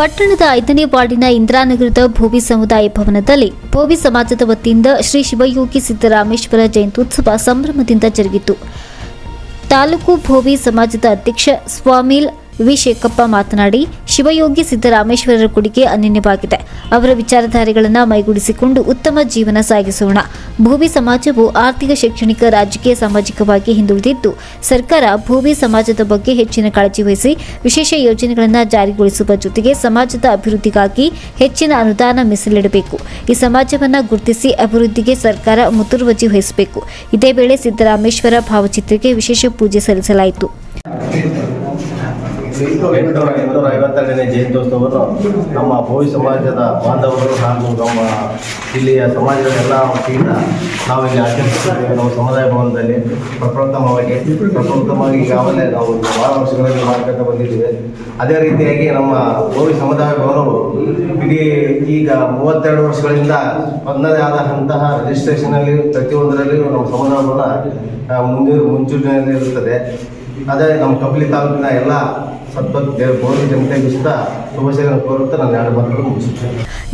ಪಟ್ಟಣದ ಐದನೇ ವಾರ್ಡಿನ ಇಂದಿರಾನಗರದ ಭೋವಿ ಸಮುದಾಯ ಭವನದಲ್ಲಿ ಭೋವಿ ಸಮಾಜದ ವತಿಯಿಂದ ಶ್ರೀ ಶಿವಯೋಗಿ ಸಿದ್ದರಾಮೇಶ್ವರ ಜಯಂತ್ಯುತ್ಸವ ಸಂಭ್ರಮದಿಂದ ಜರುಗಿತು. ತಾಲೂಕು ಭೋವಿ ಸಮಾಜದ ಅಧ್ಯಕ್ಷ ಸ್ವಾಮಿಲ್ ವಿ ಶೇಖಪ್ಪ ಮಾತನಾಡಿ, ಶಿವಯೋಗಿ ಸಿದ್ದರಾಮೇಶ್ವರರ ಕೊಡುಗೆ ಅನನ್ಯವಾಗಿದೆ. ಅವರ ವಿಚಾರಧಾರೆಗಳನ್ನು ಮೈಗೂಡಿಸಿಕೊಂಡು ಉತ್ತಮ ಜೀವನ ಸಾಗಿಸೋಣ. ಭೋವಿ ಸಮಾಜವು ಆರ್ಥಿಕ, ಶೈಕ್ಷಣಿಕ, ರಾಜಕೀಯ, ಸಾಮಾಜಿಕವಾಗಿ ಹಿಂದುಳಿದಿದ್ದು, ಸರ್ಕಾರ ಭೂಮಿ ಸಮಾಜದ ಬಗ್ಗೆ ಹೆಚ್ಚಿನ ಕಾಳಜಿ ವಹಿಸಿ ವಿಶೇಷ ಯೋಜನೆಗಳನ್ನು ಜಾರಿಗೊಳಿಸುವ ಜೊತೆಗೆ ಸಮಾಜದ ಅಭಿವೃದ್ಧಿಗಾಗಿ ಹೆಚ್ಚಿನ ಅನುದಾನ ಮೀಸಲಿಡಬೇಕು. ಈ ಸಮಾಜವನ್ನು ಗುರುತಿಸಿ ಅಭಿವೃದ್ಧಿಗೆ ಸರ್ಕಾರ ಮುತುರ್ವಜಿ ವಹಿಸಬೇಕು. ಇದೇ ವೇಳೆ ಸಿದ್ದರಾಮೇಶ್ವರ ಭಾವಚಿತ್ರಕ್ಕೆ ವಿಶೇಷ ಪೂಜೆ ಸಲ್ಲಿಸಲಾಯಿತು. ಎಂಟುನೂರ ಐವತ್ತೆರಡನೇ ಜಯಂತ್ಯೋತ್ಸವವನ್ನು ನಮ್ಮ ಭೋವಿ ಸಮಾಜದ ಬಾಂಧವರು ಹಾಗೂ ನಮ್ಮ ಇಲ್ಲಿಯ ಸಮಾಜದ ಎಲ್ಲ ವತಿಯಿಂದ ನಾವಿಲ್ಲಿ ಆಚರಿಸುತ್ತಿದ್ದೇವೆ ನಮ್ಮ ಸಮುದಾಯ ಭವನದಲ್ಲಿ ಪ್ರಪ್ರಥಮವಾಗಿ ಪ್ರಪ್ರಥಮವಾಗಿ ಈಗಾಗಲೇ ನಾವು ಬಹಳ ವರ್ಷಗಳಲ್ಲಿ ಮಾಡ್ಕೊತ ಬಂದಿದ್ದೇವೆ. ಅದೇ ರೀತಿಯಾಗಿ ನಮ್ಮ ಭೋವಿ ಸಮುದಾಯ ಭವನವು ಇಡೀ ಈಗ ಮೂವತ್ತೆರಡು ವರ್ಷಗಳಿಂದ ತನ್ನದೇ ಆದಂತಹ ರಿಜಿಸ್ಟ್ರೇಷನಲ್ಲಿ ಪ್ರತಿಯೊಂದರಲ್ಲಿಯೂ ನಮ್ಮ ಸಮುದಾಯ ಭವನ ಆ, ಮುಂದೆ ಮುಂಚೂಣಿಯಲ್ಲಿ ಇರುತ್ತದೆ ಅದೇ ನಮ್ಮ ಕಬ್ಲಿ ತಾಲೂಕಿನ ಎಲ್ಲ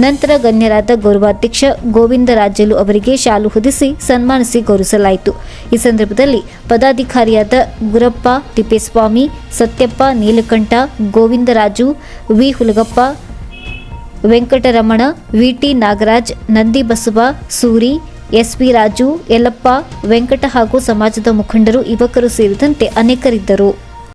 ನಂತರ ಗಣ್ಯರಾದ ಗೌರವಾಧ್ಯಕ್ಷ ಗೋವಿಂದರಾಜಲು ಅವರಿಗೆ ಶಾಲು ಹೊದಿಸಿ ಸನ್ಮಾನಿಸಿ ಗೌರವಿಸಲಾಯಿತು. ಈ ಸಂದರ್ಭದಲ್ಲಿ ಪದಾಧಿಕಾರಿಯಾದ Gurappa, Thippeswamy, Satyappa, Neelakanta Govindaraju V. Hulagappa, Venkataramana VT Nagaraj, Nandi Basava, Suri SV Raju Yellappa Venkata ಹಾಗೂ ಸಮಾಜದ ಮುಖಂಡರು ಯುವಕರು ಸೇರಿದಂತೆ ಅನೇಕರಿದ್ದರು.